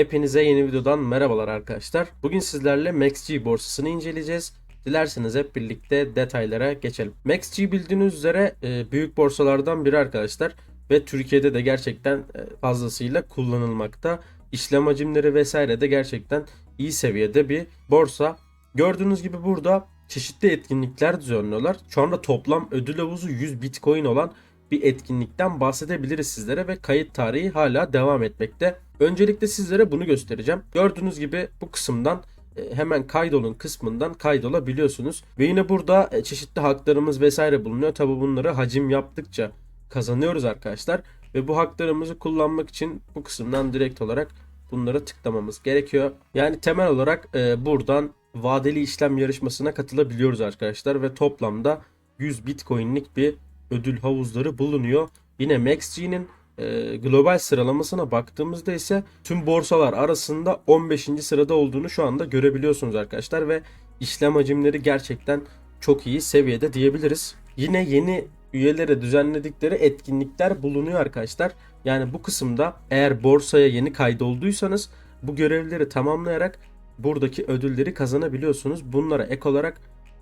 Hepinize yeni videodan merhabalar arkadaşlar. Bugün sizlerle MaxG borsasını inceleyeceğiz. Dilerseniz hep birlikte detaylara geçelim. MaxG bildiğiniz üzere e, büyük borsalardan biri arkadaşlar ve Türkiye'de de gerçekten e, fazlasıyla kullanılmakta. İşlem hacimleri vesaire de gerçekten iyi seviyede bir borsa. Gördüğünüz gibi burada çeşitli etkinlikler düzenliyorlar. Şu anda toplam ödül havuzu 100 Bitcoin olan bir etkinlikten bahsedebiliriz sizlere ve kayıt tarihi hala devam etmekte. Öncelikle sizlere bunu göstereceğim. Gördüğünüz gibi bu kısımdan e, hemen kaydolun kısmından kaydolabiliyorsunuz. Ve yine burada e, çeşitli haklarımız vesaire bulunuyor. Tabi bunları hacim yaptıkça kazanıyoruz arkadaşlar. Ve bu haklarımızı kullanmak için bu kısımdan direkt olarak bunları tıklamamız gerekiyor. Yani temel olarak e, buradan vadeli işlem yarışmasına katılabiliyoruz arkadaşlar. Ve toplamda 100 bitcoinlik bir ödül havuzları bulunuyor. Yine MaxG'nin e, global sıralamasına baktığımızda ise tüm borsalar arasında 15. sırada olduğunu şu anda görebiliyorsunuz arkadaşlar ve işlem hacimleri gerçekten çok iyi seviyede diyebiliriz. Yine yeni üyelere düzenledikleri etkinlikler bulunuyor arkadaşlar. Yani bu kısımda eğer borsaya yeni kaydolduysanız bu görevleri tamamlayarak buradaki ödülleri kazanabiliyorsunuz. Bunlara ek olarak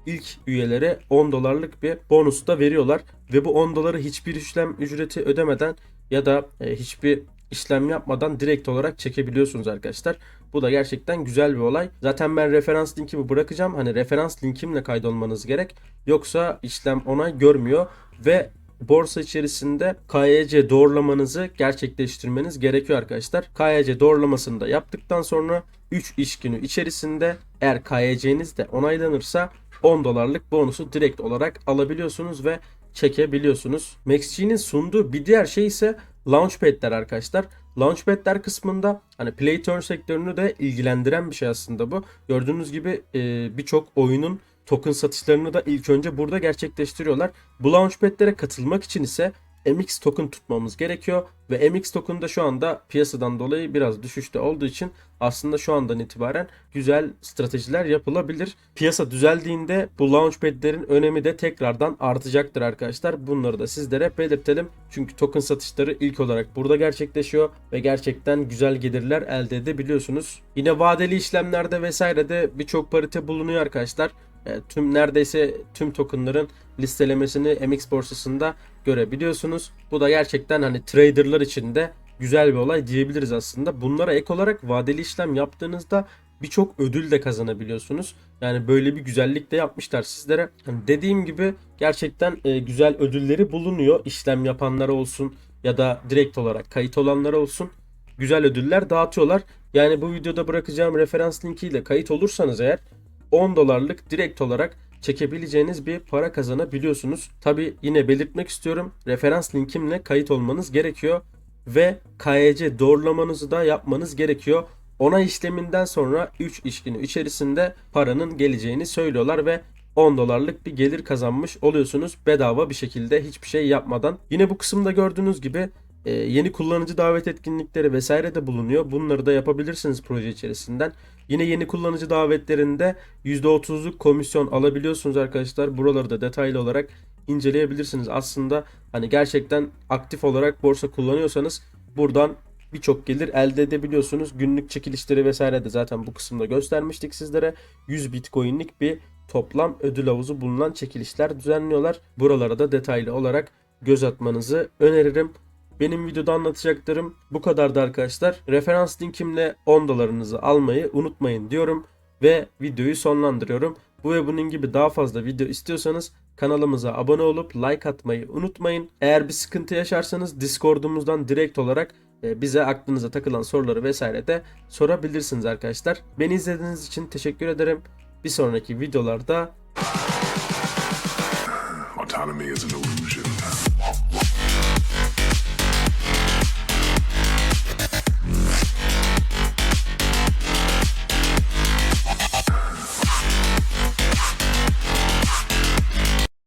ilk üyelere 10 dolarlık bir bonus da veriyorlar ve bu 10 doları hiçbir işlem ücreti ödemeden ya da e, hiçbir işlem yapmadan direkt olarak çekebiliyorsunuz arkadaşlar. Bu da gerçekten güzel bir olay. Zaten ben referans linkimi bırakacağım. Hani referans linkimle kaydolmanız gerek. Yoksa işlem onay görmüyor ve borsa içerisinde KYC doğrulamanızı gerçekleştirmeniz gerekiyor arkadaşlar. KYC doğrulamasını da yaptıktan sonra 3 iş günü içerisinde eğer KYC'niz de onaylanırsa 10 dolarlık bonusu direkt olarak alabiliyorsunuz ve çekebiliyorsunuz. MaxG'nin sunduğu bir diğer şey ise Launchpad'ler arkadaşlar. Launchpad'ler kısmında hani Play Turn sektörünü de ilgilendiren bir şey aslında bu. Gördüğünüz gibi e, birçok oyunun token satışlarını da ilk önce burada gerçekleştiriyorlar. Bu Launchpad'lere katılmak için ise MX token tutmamız gerekiyor ve MX token da şu anda piyasadan dolayı biraz düşüşte olduğu için aslında şu andan itibaren güzel stratejiler yapılabilir. Piyasa düzeldiğinde bu launchpad'lerin önemi de tekrardan artacaktır arkadaşlar. Bunları da sizlere belirtelim. Çünkü token satışları ilk olarak burada gerçekleşiyor ve gerçekten güzel gelirler elde edebiliyorsunuz. Yine vadeli işlemlerde vesairede birçok parite bulunuyor arkadaşlar. E, tüm neredeyse tüm tokenların listelemesini MX borsasında görebiliyorsunuz. Bu da gerçekten hani traderlar için de güzel bir olay diyebiliriz aslında. Bunlara ek olarak vadeli işlem yaptığınızda birçok ödül de kazanabiliyorsunuz. Yani böyle bir güzellik de yapmışlar sizlere. Hani dediğim gibi gerçekten e, güzel ödülleri bulunuyor. İşlem yapanlara olsun ya da direkt olarak kayıt olanlara olsun. Güzel ödüller dağıtıyorlar. Yani bu videoda bırakacağım referans linkiyle kayıt olursanız eğer 10 dolarlık direkt olarak çekebileceğiniz bir para kazanabiliyorsunuz. Tabi yine belirtmek istiyorum. Referans linkimle kayıt olmanız gerekiyor ve KYC doğrulamanızı da yapmanız gerekiyor. Ona işleminden sonra 3 iş günü içerisinde paranın geleceğini söylüyorlar ve 10 dolarlık bir gelir kazanmış oluyorsunuz bedava bir şekilde hiçbir şey yapmadan. Yine bu kısımda gördüğünüz gibi e, yeni kullanıcı davet etkinlikleri vesaire de bulunuyor. Bunları da yapabilirsiniz proje içerisinden. Yine yeni kullanıcı davetlerinde %30'luk komisyon alabiliyorsunuz arkadaşlar. Buraları da detaylı olarak inceleyebilirsiniz. Aslında hani gerçekten aktif olarak borsa kullanıyorsanız buradan birçok gelir elde edebiliyorsunuz. Günlük çekilişleri vesaire de zaten bu kısımda göstermiştik sizlere. 100 Bitcoin'lik bir toplam ödül havuzu bulunan çekilişler düzenliyorlar. Buralara da detaylı olarak göz atmanızı öneririm. Benim videoda anlatacaklarım bu kadardı arkadaşlar. Referans linkimle 10 dolarınızı almayı unutmayın diyorum ve videoyu sonlandırıyorum. Bu ve bunun gibi daha fazla video istiyorsanız kanalımıza abone olup like atmayı unutmayın. Eğer bir sıkıntı yaşarsanız Discord'umuzdan direkt olarak e, bize aklınıza takılan soruları vesaire de sorabilirsiniz arkadaşlar. Beni izlediğiniz için teşekkür ederim. Bir sonraki videolarda Autonomy is an illusion.